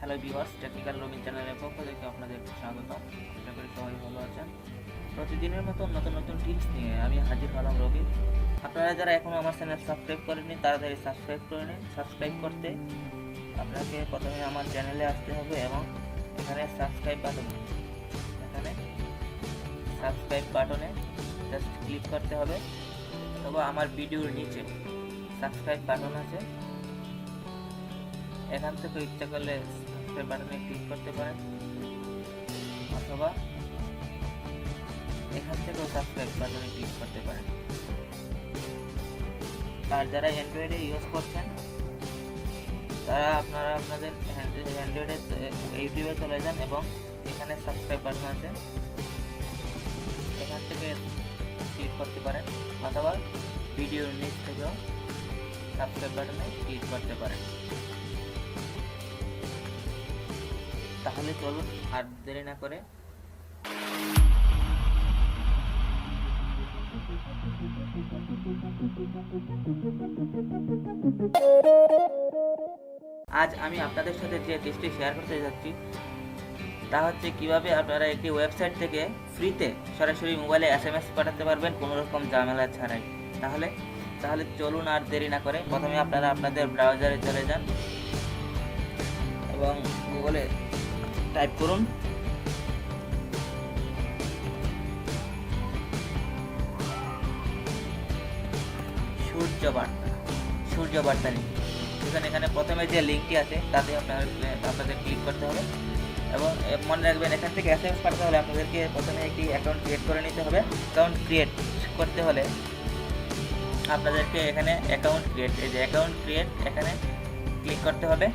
Hello viewers technical Robin চ্যানেলের পক্ষ থেকে আপনাদের স্বাগত। আশা করি সবাই ভালো আছেন। প্রতিদিনের মতো নতুন নতুন টিপস নিয়ে আমি হাজির হলাম রবি। আপনারা যারা এখনও আমার চ্যানেল সাবস্ক্রাইব করেননি তাড়াতাড়ি সাবস্ক্রাইব করে নিন। সাবস্ক্রাইব করতে আপনাকে প্রথমে আমার চ্যানেলে আসতে হবে এবং এখানে সাবস্ক্রাইব বাটন এখানে সাবস্ক্রাইব বাটনে জাস্ট ক্লিক করতে হবে। অথবা আমার ভিডিওর নিচে সাবস্ক্রাইব বাটন আছে। এখান থেকে ইচ্ছা করলে সাবস্ক্রাইব বাটনে ক্লিক করতে পারেন। অথবা এখান থেকেও সাবস্ক্রাইব বাটনে ক্লিক করতে পারেন। আর যারা অ্যান্ড্রয়েডে ইউজ করছেন, তারা আপনারা আপনাদের অ্যান্ড্রয়েডে ইউটিউবে চলে যান এবং এখানে সাবস্ক্রাইব বাটন আছে। এখান থেকে ক্লিক করতে পারেন অথবা ভিডিওর নিচ থেকেও সাবস্ক্রাইব বাটনে ক্লিক করতে পারেন। তাহলে চলুন আর দেরি না করে। আজ আমি আপনাদের সাথে যে টিপসটি শেয়ার করতে যাচ্ছি, তা হচ্ছে কীভাবে আপনারা একটি ওয়েবসাইট থেকে ফ্রিতে সরাসরি মোবাইলে এস এম এস পাঠাতে পারবেন কোনো রকম ঝামেলা ছাড়াই। তাহলে তাহলে চলুন আর দেরি না করে। প্রথমে আপনারা আপনাদের ব্রাউজারে চলে যান এবং গুগলে টাইপ করুন। সূর্য বার্তা সূর্য বার্তা লিঙ্ক এখানে এখানে প্রথমে যে লিঙ্কটি আছে, তাতে আপনার আপনাদের ক্লিক করতে হবে। এবং মনে রাখবেন, এখান থেকে এস এম এস পাঠাতে হলে আপনাদেরকে প্রথমে একটি অ্যাকাউন্ট ক্রিয়েট করে নিতে হবে। অ্যাকাউন্ট ক্রিয়েট করতে হলে আপনাদেরকে এখানে অ্যাকাউন্ট ক্রিয়েট এই যে অ্যাকাউন্ট ক্রিয়েট এখানে ক্লিক করতে হবে।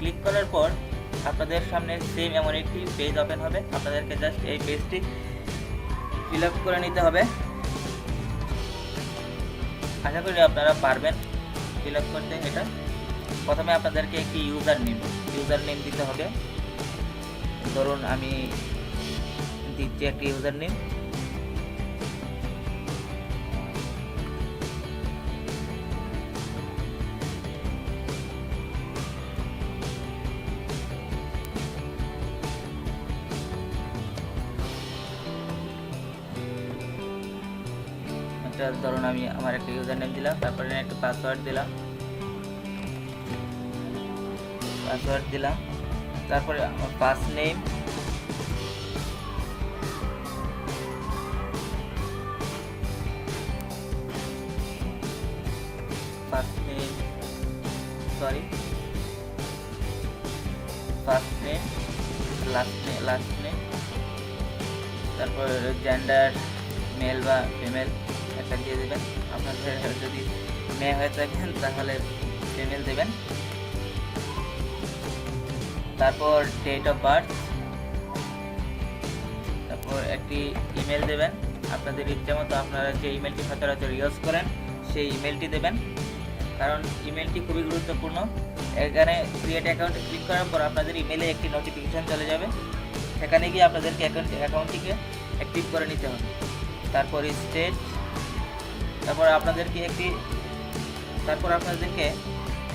ক্লিক করার পর আপনাদের সামনে সেম এমন একটি পেজ ওপেন হবে। আপনাদেরকে জাস্ট এই পেজটি ফিল আপ করে নিতে হবে। আশা করি আপনারা পারবেন ফিল আপ করতে এটা। প্রথমে আপনাদেরকে একটি ইউজার নেম ইউজার নেম দিতে হবে। ধরুন আমি দিচ্ছি একটি ইউজার নেম একটা ধরুন আমি আমার একটা ইউজার নেম দিলাম, তারপরে একটা পাসওয়ার্ড দিলাম। পাসওয়ার্ড দিলাম। তারপরে আমার pass name first name sorry first name last name last name তারপর জেন্ডার মেল বা ফিমেল একটা দিয়ে দেবেন। আপনাদের যদি মেয়ে হয়ে থাকেন, তাহলে ফিমেল দেবেন। তারপর ডেট অফ বার্থ তারপর একটি ইমেল দেবেন। আপনাদের ইচ্ছে মতো আপনারা যে ইমেলটি সচরাচর ইউজ করেন, সেই ইমেলটি দেবেন। কারণ ইমেলটি খুবই গুরুত্বপূর্ণ। এখানে ক্রিয়েট অ্যাকাউন্টে ক্লিক করার পর আপনাদের ইমেলে একটি নোটিফিকেশান চলে যাবে। সেখানে গিয়ে আপনাদেরকে অ্যাকাউন্ট অ্যাকাউন্টটিকে অ্যাক্টিভ করে নিতে হবে। তারপর স্টেট তারপর আপনাদেরকে একটি, তারপর আপনাদেরকে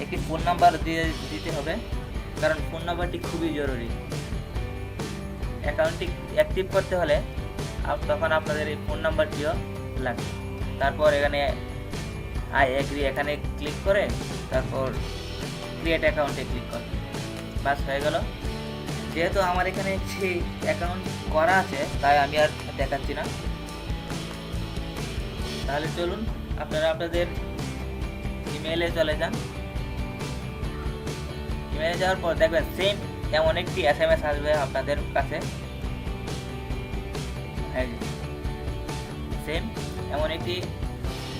একটি ফোন নাম্বার দিয়ে দিতে হবে, কারণ ফোন নাম্বারটি খুবই জরুরি। অ্যাকাউন্টটি অ্যাক্টিভ করতে হলে তখন আপনাদের এই ফোন নাম্বারটিও লাগবে। তারপর এখানে আই এগ্রি এখানে ক্লিক করে তারপর ক্রিয়েট অ্যাকাউন্টে ক্লিক করবে। বাস হয়ে গেল। যেহেতু আমার এখানে সেই অ্যাকাউন্ট করা আছে, তাই আমি আর দেখাচ্ছি না। তাহলে চলুন, আপনারা আপনাদের ইমেলে চলে যান। ইমেলে যাওয়ার পর দেখবেন সেম এমন একটি এস এম এস আসবে আপনাদের কাছে। সেম এমন একটি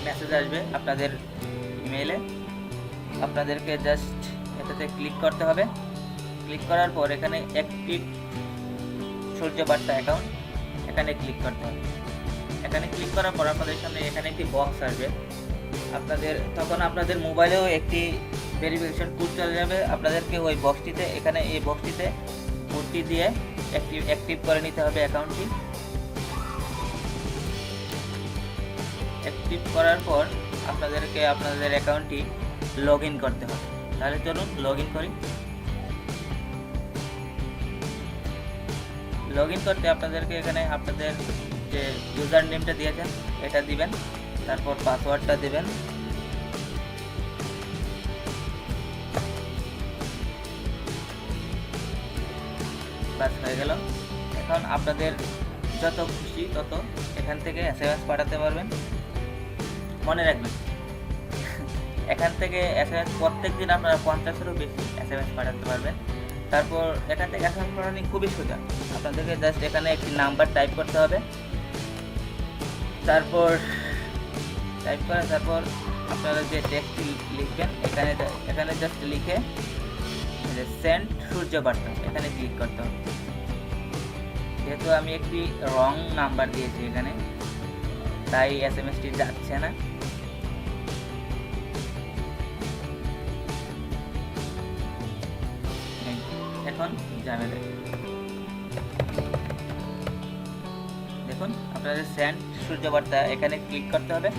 মেসেজ আসবে আপনাদের ইমেলে আপনাদেরকে জাস্ট এটাতে ক্লিক করতে হবে। ক্লিক করার পর এখানে অ্যাক্টিভ সূর্য বার্তা অ্যাকাউন্ট এখানে ক্লিক করতে হবে। এখানে ক্লিক করার পর আপনাদের সামনে এখানে একটি বক্স আসবে। আপনাদের, তখন আপনাদের মোবাইলেও একটি ভেরিফিকেশন কোড চলে যাবে। আপনাদেরকে ওই বক্সটিতে এখানে এই বক্সটিতে কোডটি দিয়ে অ্যাক্টিভ অ্যাক্টিভ করে নিতে হবে অ্যাকাউন্টটি অ্যাক্টিভ করার পর আপনাদেরকে আপনাদের অ্যাকাউন্টটি লগ ইন করতে হবে। তাহলে চলুন লগ ইন করি। লগ ইন করতে আপনাদেরকে এখানে আপনাদের যে ইউজার নেমটা দিয়েছেন এটা দিবেন, তারপর পাসওয়ার্ডটা দিবেন। বাস হয়ে গেল। এখন আপনাদের যত খুশি তত এখান থেকে এস এম এস পাঠাতে পারবেন। মনে রাখবেন, এখান থেকে এস এম এস প্রত্যেক দিন আপনারা পঞ্চাশেরও বেশি এস এম এস পাঠাতে পারবেন। তারপর এখান থেকে এস এম এস পাঠানো খুবই সোজা। আপনাদেরকে জাস্ট এখানে একটি নাম্বার টাইপ করতে হবে। তারপর টাইপ করে তারপর আপনারা যে টেক্সট লিখবেন, এখানে এখানে জাস্ট লিখে সেন্ট সূর্য বার্তা, এখানে ক্লিক করতে হবে। যেহেতু আমি একটি রং নাম্বার দিয়েছি এখানে, তাই এস এম এসটি যাচ্ছে না। এখন যাবে আপনাদের স্যান্ড সূর্যবার্তা এখানে ক্লিক করতে হবে।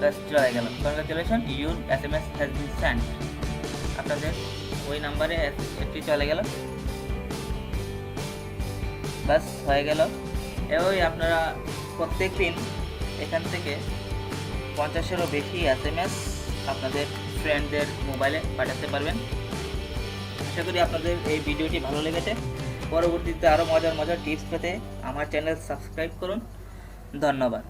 ব্যাস চলে গেল। Congratulation your S M S has been send আপনাদের ওই নাম্বারে একটি চলে গেল। বাস হয়ে গেল। এভাবেই আপনারা প্রত্যেক দিন এখান থেকে পঞ্চাশেরও বেশি এস এম এস আপনাদের ফ্রেন্ডদের মোবাইলে পাঠাতে পারবেন। আশা করি আপনাদের এই ভিডিওটি ভালো লেগেছে। পরবর্তীতে আরও মজার মজার টিপস পেতে আমার চ্যানেল সাবস্ক্রাইব করুন। ধন্যবাদ।